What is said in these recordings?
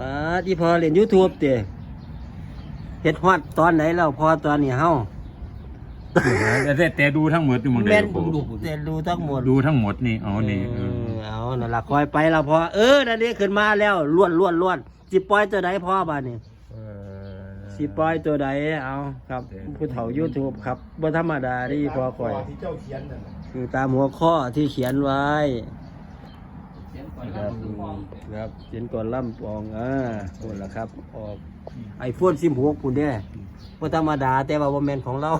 อ่าที่พอเล่น YouTube เตะเฮ็ดฮอดตอนไหนแล้วพอตอนนี้เฮาแต่แต่แต่ดูทั้งหมดอยู่หมึงแม่เดียนวดูแต่ดูทั้งหมดดูทั้งหมดนี่เอานี่เอเอออเอานั่นล่ะคอยไปแล้วพอเออนั่นนี่ขึ้นมาแล้วล้วนล้วนล้วนสิปล่อยตัวใดพ่อบ้านนี่เออสิปล่อยตัวใดเอาครับ ผู้เฒ่า YouTube ครับบ่ธรรมดาที่พอคอย ที่เจ้าเขียนนั่นน่ะคือตามหัวข้อที่เขียนไว้เสียงก่อน คแล้รัวบคือมองครับเขียนก่อนล่ำปองอ่าคนละครับออกไอโฟนซิมหกคุณเด้บ่ธรรมดาแต่ว่าบ่แม่นของเรา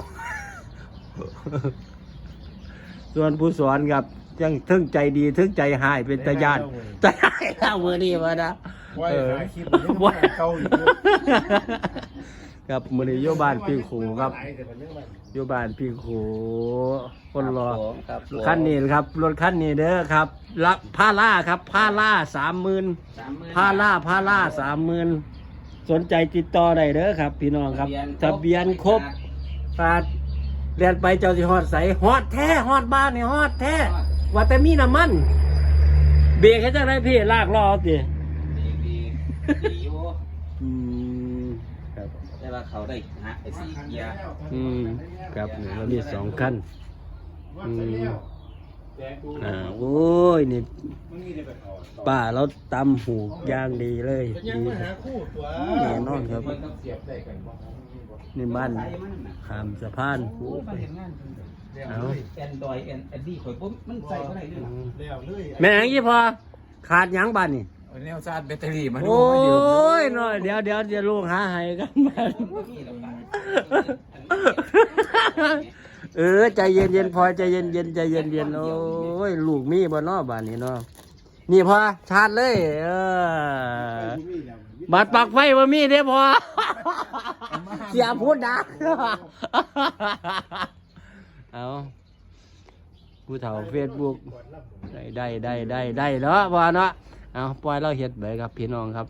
ส่วนผู้สอนครับยังทึ่งใจดีทึ่งใจหายเป็นตาญาติใจหายแล้วมือนี้มานะไว้เออหาคลิปยังว่าเก่าอยู่ ครับมือนี้โยบานพี่ขูครับหลายแต่มันยังมันโยบานพี่ขูคนรอครับผม ขั้นนี้ครับรถขั้นนี้เด้อครับรับผ้าล่าครับผ้าล่าสามหมื่นสามหมื่นผ้าล่าผ้าล่าสามหมื่นสนใจติดต่อได้เด้อครับ พี่น้องครับทะเบียนครบปาดเรียนไปเจ้าสิฮอดใสฮอดแท้ฮอดบ้านนี่ฮอดแท้ว่าแต่มีน้ำมันเบรกให้จังไรพี่ลากล้อเอาติดีดีดีอยู่อืม ครับแต่ว่าเขาได้ฮะไอ้สี่เกียร์อืมครับนี่เรามีสองขั้นอืมแดงกูอ่าโอ้ยนี่มันนี่ได้ไปเอาต่อป้าเราตำหูกอย่างดีเลยเป็นยังดีมาหาคู่ตัวแน่นอนครับมันต้องเสียบได้กันบ่นี่บ้านใส่มันน่ะขามสะพานโอ้ยมาเห็นงานแล้วเอาเลยแอนดรอยแอนแอนดี้ข่อยปุ๊บมันใส่ก็ได้ด้วยล่ะแล้วเลยแม่งยี่พอขาดหยังบ้านนี่เอาแนวชาร์จแบตเตอรี่มาดูโอ้มายืมยน้อย เดี๋ยวเดี๋ยวจะลูกหาให้กันบ้าเออใจเย็นเย็นๆพอใจเย็นเย็นๆใจเย็นเย็นๆโอ้ยลูกมีบ่นอบ้านนี้เนาะนี่พอชาร์จเลย เออบัตรปักไฟว่ามีเด้พอเสียพูดดักเอาผู้เฒ่าเฟซบุ๊กได้ได้ได้ได้ได้เนาะพอเนาะเอาปล่อยเราเฮ็ดไปครับพี่น้องครับ